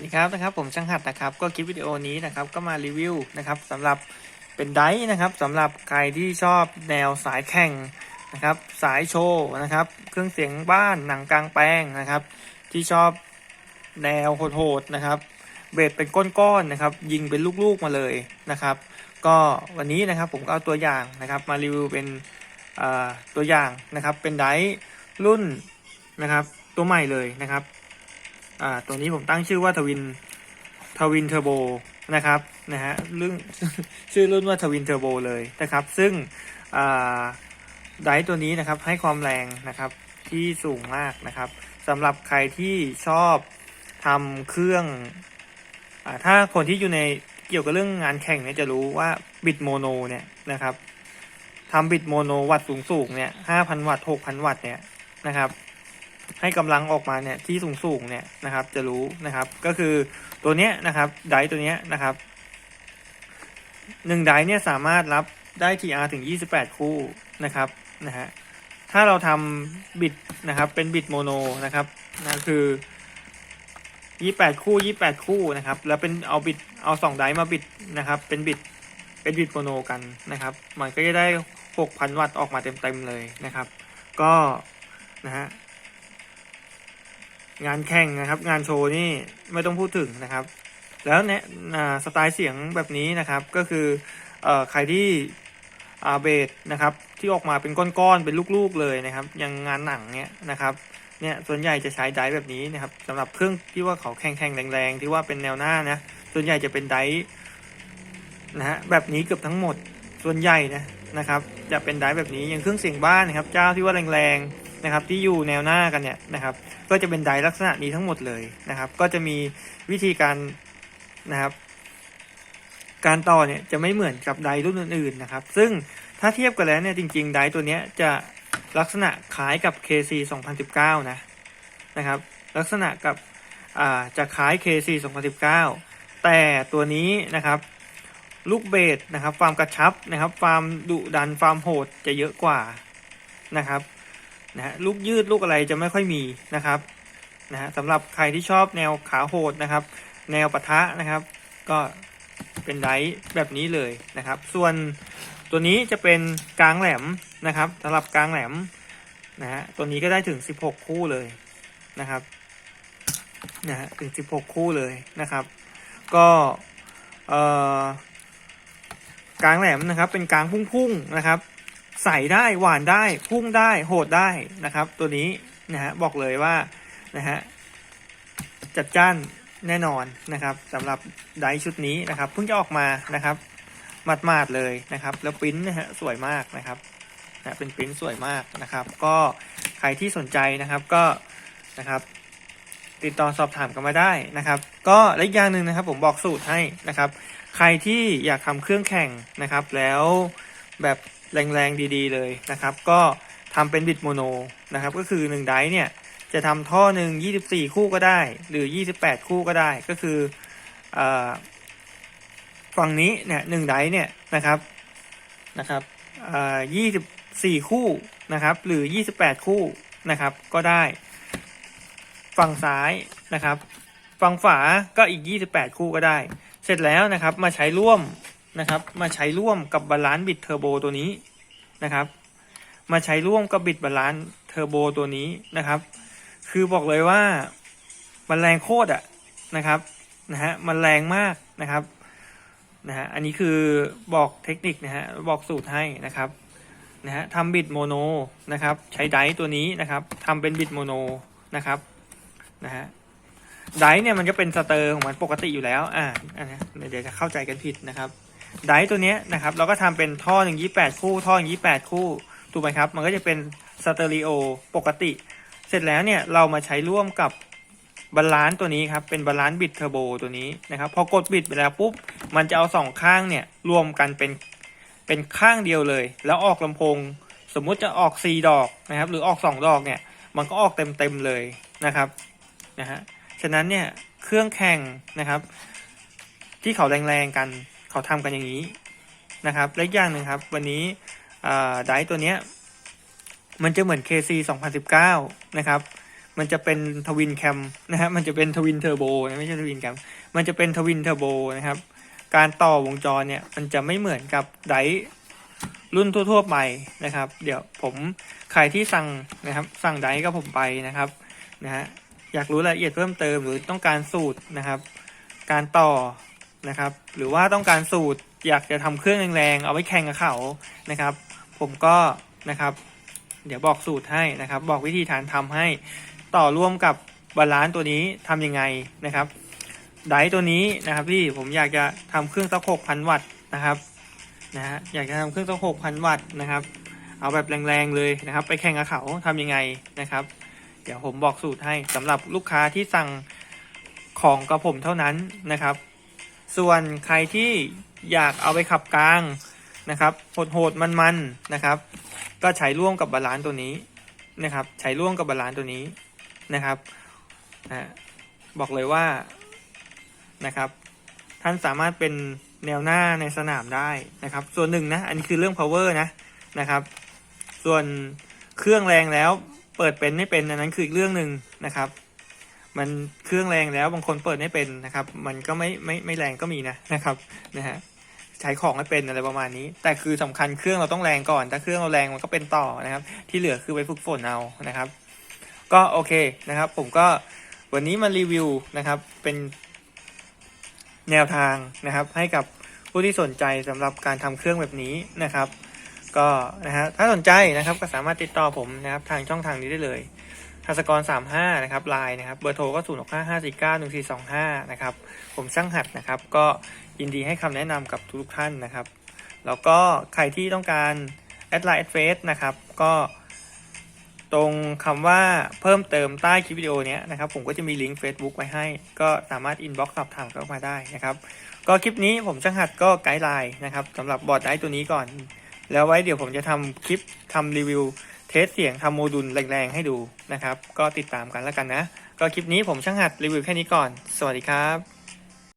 สวัสดีครับนะครับผมช่างหัดนะครับก็คลิปวิดีโอนี้นะครับก็มารีวิวนะครับสำหรับเป็นไดนะครับสำหรับใครที่ชอบแนวสายแข่งนะครับสายโชว์นะครับเครื่องเสียงบ้านหนังกลางแปลงนะครับ ที่ชอบแนวโหดๆนะครับเบสเป็นก้อนๆนะครับยิงเป็นลูกๆมาเลยนะครับ ก็วันนี้นะครับผมก็เอาตัวอย่างนะครับมารีวิวเป็นตัวอย่างนะครับเป็นไดฟ์รุ่นนะครับตัวใหม่เลยนะครับ อ่าตัวนี้ผมตั้งชื่อว่าทวินทวินเทอร์โบนะครับนะฮะเรื่องชื่อรุ่นว่าทวินเทอร์โบเลยนะครับ ซึ่งอ่าไดร์ตัวนี้นะครับให้ความแรงนะครับที่สูงมากนะครับสำหรับใครที่ชอบทำเครื่องอาถ้าคนที่อยู่ในเกี่ยวกับเรื่องงานแข่งเนี่ยจะรู้ว่าบิดโมโนเนี่ยนะครับทำบิดโมโนวัตต์สูงๆเนี่ยห้าพันวัตต์หกพันวัตต์เนี่ยนะครับ ให้กำลังออกมาเนี่ยที่สูงสูงๆเนี่ยนะครับ จะรู้นะครับ ก็คือตัวเนี้ยนะครับไดตัวเนี้ยนะครับหนึ่งไดร์เนี่ยสามารถรับได้ TR ถึง 28 คู่นะครับนะฮะถ้าเราทำบิดนะครับเป็นบิดโมโนนะครับนั่นคือ 28 คู่ 28 คู่นะครับ แล้วเป็นเอาบิดเอาสองไดร์มาบิดนะครับ เป็นบิดเป็นบิดโมโนกันนะครับ มันก็จะได้ 6,000 วัตต์ออกมาเต็มๆเลยนะครับ ก็นะฮะ งานแข่งนะครับ งานโชว์นี่ไม่ต้องพูดถึงนะครับ แล้วเนี่ยสไตล์เสียงแบบนี้นะครับก็คืออใครที่อาเบสนะครับที่ออกมาเป็นก้อนๆเป็นลูกๆเลยนะครับ อย่างงานหนังเนี่ยนะครับเนี่ยส่วนใหญ่จะใช้ไดแบบนี้นะครับสำหรับเครื่องที่ว่าเขาแข่งๆแรงๆที่ว่าเป็นแนวหน้านะส่วนใหญ่จะเป็นไดนะฮะแบบนี้เกือบทั้งหมดส่วนใหญ่นะนะครับ จะเป็นไดแบบนี้อย่างเครื่องเสียงบ้านนะครับ เจ้าที่ว่าแรงๆ นะครับที่อยู่แนวหน้ากันเนี่ยนะครับ ก็จะเป็นไดร์ลักษณะนี้ทั้งหมดเลยนะครับ ก็จะมีวิธีการนะครับ การต่อเนี่ยจะไม่เหมือนกับไดร์รุ่นอื่นๆนะครับ ซึ่งถ้าเทียบกันแล้วเนี่ยจริงๆไดร์ตัวเนี้ยจะลักษณะคล้ายกับ KC 2019 นะนะครับ ลักษณะกับอ่าจะคล้าย KC 2019 แต่ตัวนี้นะครับลูกเบสนะครับความกระชับนะครับความดุดันความโหดจะเยอะกว่านะครับ นะฮะลูกยืดลูกอะไรจะไม่ค่อยมีนะครับนะฮะสำหรับใครที่ชอบแนวขาโหดนะครับ แนวปะทะนะครับ ก็เป็นไดร์แบบนี้เลยนะครับ ส่วนตัวนี้จะเป็นกลางแหลมนะครับสำหรับกลางแหลมนะฮะตัวนี้ก็ได้ถึง 16 คู่เลยนะครับนะฮะถึง 16 คู่เลยนะครับ ก็เอ่อกลางแหลมนะครับ เป็นกลางพุ่งๆนะครับ ใส่ได้หวานได้ พุ่งได้โหดได้นะครับ ตัวนี้นะฮะบอกเลยว่านะฮะจัดจ้านแน่นอนนะครับสำหรับไดชุดนี้นะครับเพิ่งจะออกมานะครับมาดๆเลยนะครับ แล้วปริ้นนะฮะสวยมากนะครับนะเป็นปริ้นสวยมากนะครับ ก็ใครที่สนใจนะครับก็นะครับติดต่อสอบถามกันมาได้นะครับ ก็และอีกอย่างหนึ่งนะครับ ผมบอกสูตรให้นะครับ ใครที่อยากทำเครื่องแข่งนะครับ แล้วแบบ แรงๆดีๆเลยนะครับ ก็ทำเป็นบิดโมโนนะครับ ก็คือ1ไดเนี่ยจะทำท่อหนึ่ง24 คู่ก็ได้ หรือ 28 คู่ก็ได้ก็คืออฝั่งนี้เนี่ยหนึ่งไดเนี่ยนะครับนะครับยี่สิบสี่คู่นะครับ หรือ28คู่นะครับ ก็ได้ ฝั่งซ้ายนะครับ ฝั่งฝาก็อีก28คู่ก็ได้ เสร็จแล้วนะครับมาใช้ร่วม นะครับ มาใช้ร่วมกับบาลานซ์บิดเทอร์โบตัวนี้นะครับ มาใช้ร่วมกับบิดบาลานซ์เทอร์โบตัวนี้นะครับ คือบอกเลยว่ามันแรงโคตรอะนะครับนะฮะมันแรงมากนะครับนะฮะอันนี้คือบอกเทคนิคนะฮะบอกสูตรให้นะครับนะฮะทำบิดโมโนนะครับ ใช้ไดตัวนี้นะครับทำเป็นบิดโมโนนะครับนะฮะไดเนี่ยมันก็เป็นสเตอร์ของมันปกติอยู่แล้ว อ่าอันนี้เดี๋ยวจะเข้าใจกันผิดนะครับ ไดตัวนี้นะครับเราก็ทำเป็นท่อหนึ่งยี่แปดคู่ ท่อหนึ่งยี่แปดคู่ถูกไหมครับ มันก็จะเป็นสเตอริโอปกติ เสร็จแล้วเนี่ยเรามาใช้ร่วมกับบาลานซ์ตัวนี้ครับเป็นบาลานซ์บิดเทอร์โบตัวนี้นะครับพอกดบิดไปแล้วปุ๊บมันจะเอาสองข้างเนี่ยรวมกันเป็นเป็นข้างเดียวเลย แล้วออกลำโพง สมมุติจะออกสี่ดอกนะครับ หรือออกสองดอกเนี่ยมันก็ออกเต็มเต็มเลยนะครับนะฮะฉะนั้นเนี่ยเครื่องแข่งนะครับ ที่เขาแรงๆกัน เขาทำกันอย่างนี้นะครับและอีกอย่างหนึ่งครับ วันนี้ไดตัวเนี้ยมันจะเหมือน KC 2019 นะครับ มันจะเป็นทวินแคมนะฮะมันจะเป็นทวินเทอร์โบนะไม่ใช่ทวินแคมมันจะเป็นทวินเทอร์โบนะครับ การต่อวงจรเนี่ยมันจะไม่เหมือนกับไดร์รุ่นทั่วๆไปนะครับ เดี๋ยวผมใครที่สั่งนะครับ สั่งไดกับผมไปนะครับนะฮะอยากรู้รายละเอียดเพิ่มเติมหรือต้องการสูตรนะครับ การต่อ นะครับ หรือว่าต้องการสูตรอยากจะทำเครื่องแรงๆเอาไว้แข่งกับเขานะครับ ผมก็นะครับ เดี๋ยวบอกสูตรให้นะครับ บอกวิธีฐานทำให้ต่อร่วมกับบาลานซ์ตัวนี้ทำยังไงนะครับไดตัวนี้นะครับพี่ผมอยากจะทำเครื่องสักหกพันวัตต์นะครับนะฮะอยากจะทำเครื่องสักหกพันวัตต์นะครับ เอาแบบแรงๆเลยนะครับ ไปแข่งกับเขาทำยังไงนะครับ เดี๋ยวผมบอกสูตรให้สำหรับลูกค้าที่สั่งของกับผมเท่านั้นนะครับ ส่วนใครที่อยากเอาไปขับกลางนะครับโหดๆมันๆนะครับ ก็ใช้ร่วมกับบาลานซ์ตัวนี้นะครับ ใช้ร่วมกับบาลานซ์ตัวนี้นะครับนะบอกเลยว่านะครับ ท่านสามารถเป็นแนวหน้าในสนามได้นะครับ ส่วนหนึ่งนะ อันนี้คือเรื่อง power นะนะครับ ส่วนเครื่องแรงแล้วเปิดเป็นไม่เป็นอันนั้นคืออีกเรื่องหนึ่งนะครับ มันเครื่องแรงแล้วบางคนเปิดไม่เป็นนะครับ มันก็ไม่ไม่ไม่แรงก็มีนะนะครับนะฮะใช้ของไม่เป็นอะไรประมาณนี้ แต่คือสำคัญเครื่องเราต้องแรงก่อน ถ้าเครื่องเราแรงมันก็เป็นต่อนะครับ ที่เหลือคือไปฝึกฝนเอานะครับ ก็โอเคนะครับ ผมก็วันนี้มารีวิวนะครับ เป็นแนวทางนะครับ ให้กับผู้ที่สนใจสำหรับการทำเครื่องแบบนี้นะครับ ก็นะฮะถ้าสนใจนะครับก็สามารถติดต่อผมนะครับทางช่องทางนี้ได้เลย ทัศกร 35 นะครับไลน์นะครับ เบอร์โทรก็ 0 6 5 5 4 9 1 4 2 5 นะครับ ผมช่างหัดนะครับ ก็ยินดีให้คำแนะนำกับทุกท่านนะครับ แล้วก็ใครที่ต้องการแอดไลน์แอดเฟซนะครับ ก็ตรงคำว่าเพิ่มเติมใต้คลิปวิดีโอนี้นะครับ ผมก็จะมีลิงก์ Facebook ไว้ให้ ก็สามารถอินบ็อกซ์สอบถามเข้ามาได้นะครับ ก็คลิปนี้ผมช่างหัดก็ไกด์ไลน์นะครับสำหรับบอร์ดไดตัวนี้ก่อน แล้วไว้เดี๋ยวผมจะทำคลิปทำรีวิว เทสเสียงทำโมดูลแรงๆให้ดูนะครับ ก็ติดตามกันแล้วกันนะ ก็คลิปนี้ผมช่างหัดรีวิวแค่นี้ก่อน สวัสดีครับ